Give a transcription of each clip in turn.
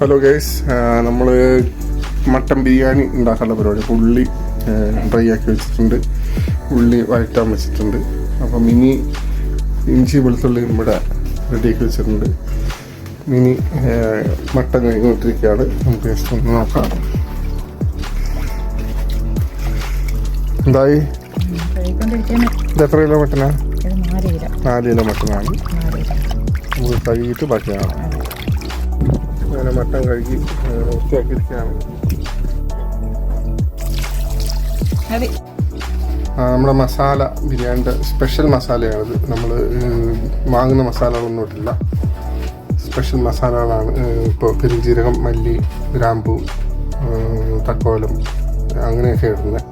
Hello guys നമ്മൾ mutton biryani ഉണ്ടാക്കാനുള്ള പരിപാടി. അപ്പോൾ ഉള്ളി ഡ്രൈ ആക്കി വെച്ചിട്ടുണ്ട്. ഉള്ളി വഴറ്റാൻ വെച്ചിട്ടുണ്ട്. അപ്പം മിനി ഇഞ്ചി വെളുത്തുള്ളി ഇവിടെ ആക്കി വെച്ചിട്ടുണ്ട്. മിനി മട്ടൻ കഴിഞ്ഞുകൊണ്ടിരിക്കുകയാണ് നമുക്ക് ജസ്റ്റ് ഒന്ന് നോക്കാം. എന്തായി? ഇത് എത്ര കിലോ മട്ടനാണ് നാല് കിലോ. മട്ടനാണ്. നമുക്ക് കഴുകിയിട്ട് ബാക്കിയാണ്? അങ്ങനെ മട്ടൻ കഴുകി വൃത്തിയാക്കിയിരിക്കുകയാണ് നമ്മുടെ മസാല ബിരിയാണിന്റെ സ്പെഷ്യൽ മസാലയാണിത്. നമ്മൾ വാങ്ങുന്ന മസാലകളൊന്നും ഇട്ടില്ല സ്പെഷ്യൽ മസാലകളാണ് ഇപ്പോൾ പെരിഞ്ജീരകം മല്ലി ഗ്രാമ്പു തക്കോലം അങ്ങനെയൊക്കെ ഇടുന്നത്.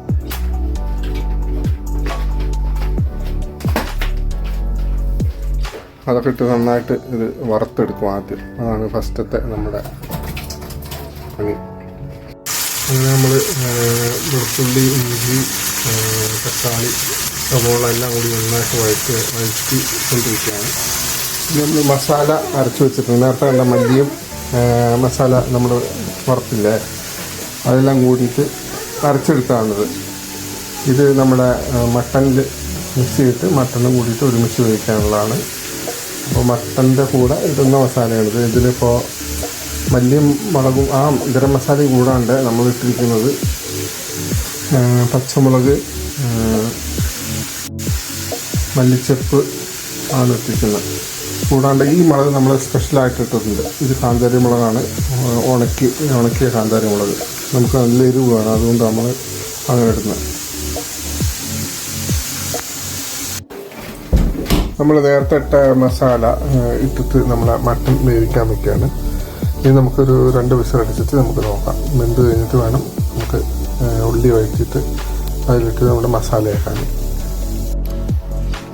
അതൊക്കെ ഇട്ട് നന്നായിട്ട് ഇത് വറുത്തെടുക്കും ആദ്യം. അതാണ് ഫസ്റ്റത്തെ നമ്മുടെ പണി. അങ്ങനെ നമ്മൾ വെളുത്തുള്ളി ഇഞ്ചി തക്കാളി സവോള എല്ലാം കൂടി നന്നായിട്ട് വഴറ്റി വഴറ്റി കൊണ്ടിരിക്കുകയാണ്. ഇനി നമ്മൾ മസാല അരച്ച് വെച്ചിട്ടുണ്ട്. നേരത്തെ കണ്ട മല്ലിയും മസാല നമ്മൾ വറുത്തില്ലേ? അതെല്ലാം കൂടിയിട്ട് അരച്ചെടുത്താണിത്. ഇത് നമ്മുടെ മട്ടനിൽ മിക്സ് ചെയ്തിട്ട് മട്ടനും കൂടിയിട്ട് ഒരുമിച്ച് ഉപയോഗിക്കാനുള്ളതാണ് മട്ടന്റെ കൂടെ ഇടുന്ന മസാലയാണിത് ഇതിലിപ്പോൾ മല്ലിയും മുളകും ആ ഗരം മസാലയും കൂടാണ്ട് നമ്മൾ ഇട്ടിരിക്കുന്നത് പച്ചമുളക് മല്ലിച്ചെപ്പ് ആണ് ഇട്ടിരിക്കുന്നത്. കൂടാണ്ട് ഈ മുളക് നമ്മൾ സ്പെഷ്യലായിട്ട് ഇട്ടിട്ടുണ്ട് ഇത് കാന്താരി മുളകാണ്. ഉണക്കി ഉണക്കിയ കാന്താരി മുളക്. നമുക്ക് നല്ല എരിവ് വേണം. അതുകൊണ്ട് നമ്മൾ അങ്ങനെ ഇടുന്നത്. നമ്മൾ നേരത്തെ ഇട്ട മസാല ഇട്ടിട്ട് നമ്മൾ മട്ടൻ വേവിക്കാൻ വെക്കുകയാണ്. ഇനി നമുക്കൊരു രണ്ട് വിസിൽ അടിച്ചിട്ട് നമുക്ക് നോക്കാം. മെന്ത് കഴിഞ്ഞിട്ട് വേണം നമുക്ക് ഉള്ളി വഴറ്റിയിട്ട് അതിലിട്ട് നമ്മുടെ മസാലയാക്കാൻ.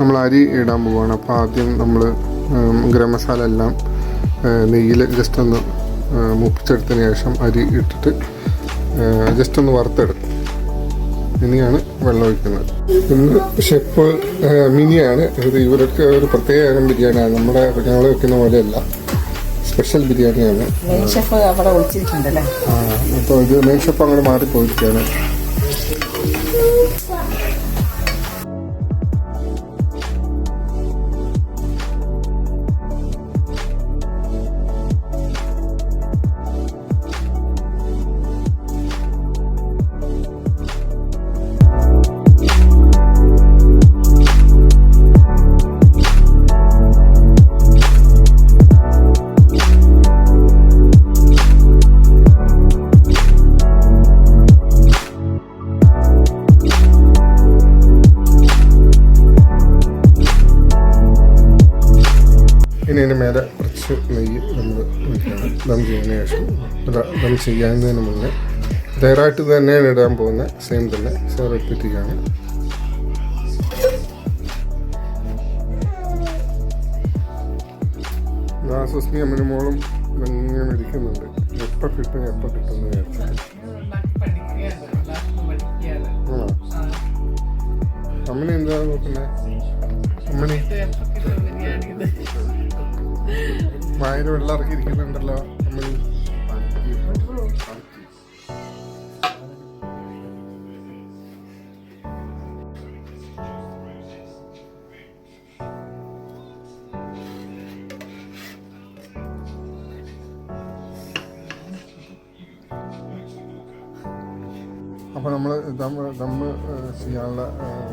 നമ്മൾ അരി ഇടാൻ പോവുകയാണ് അപ്പോൾ ആദ്യം നമ്മൾ ഗരം മസാല എല്ലാം നെയ്യിൽ ജസ്റ്റ് ഒന്ന് മൂപ്പിച്ചെടുത്തതിന് ശേഷം അരി ഇട്ടിട്ട് ജസ്റ്റ് ഒന്ന് വറുത്തെടുക്കും. ഇനിയാണ് വെള്ളം ഒഴിക്കുന്നത്. പിന്നെ ഷെപ്പ് മിനിയാണ്. ഇത് ഇവരൊക്കെ ഒരു പ്രത്യേക തരം ബിരിയാണിയാണ്. നമ്മുടെ ഞങ്ങൾ വെക്കുന്ന പോലെയല്ല. സ്പെഷ്യൽ ബിരിയാണിയാണ്. അപ്പോൾ ഇത് മെയിൻ ഷെപ്പ് അങ്ങോട്ട് മാറിപ്പോയിരിക്കുകയാണ്. ഇതിന് മേലെ കുറച്ച് നെയ്യ് നമ്മൾ ഒഴിക്കണം. ദം ചെയ്യുന്നതിന് ശേഷം ദം ചെയ്യുന്നതിന് മുന്നേ ഡയറായിട്ട് തന്നെയാണ് ഇടാൻ പോകുന്നത്. സെയിം തന്നെ. സോ റിപ്പീറ്റ് ചെയ്യാണ് സുസ്മി അമ്മനും മോളും ഇങ്ങനെ ഇരിക്കുന്നുണ്ട്. എപ്പോൾ കിട്ടും എപ്പോൾ കിട്ടും എന്ന് അമ്മനെ നോക്കുന്നത് അമ്മണി വായിൽ വെള്ളം ഇറക്കിയിരിക്കുന്നുണ്ടല്ലോ നമ്മൾ അപ്പോൾ നമ്മൾ ദമ്മ് ദമ്മ് ചെയ്യാനുള്ള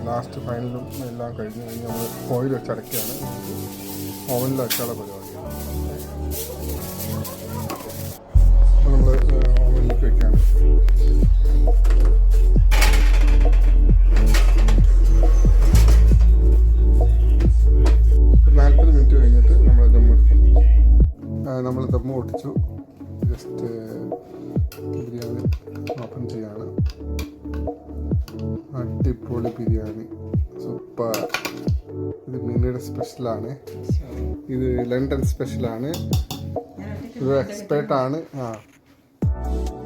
ലാസ്റ്റ് ഫൈനലും എല്ലാം കഴിഞ്ഞ് കഴിഞ്ഞ് നമ്മൾ ഓയിൽ വെച്ച് അടയ്ക്കുകയാണ്. ഓവനിൽ വെച്ചുള്ള പരിപാടിയാണ്. അപ്പോൾ നമ്മൾ ഓവനിലേക്ക് വെക്കുകയാണ് നാൽപ്പത് മിനിറ്റ് കഴിഞ്ഞിട്ട് നമ്മൾ ദമ്മ് നമ്മൾ ദമ്മ് പൊട്ടിച്ചു. ജസ്റ്റ് ബിരിയാണി ഓപ്പൺ ചെയ്യാണ്. അടിപൊളി ബിരിയാണി. സൂപ്പർ. ഇത് മിനിയുടെ സ്പെഷ്യലാണ്. ഇത് ലണ്ടൻ സ്പെഷ്യലാണ്. ഇത് എക്സ്പേർട്ട് ആണ് ആ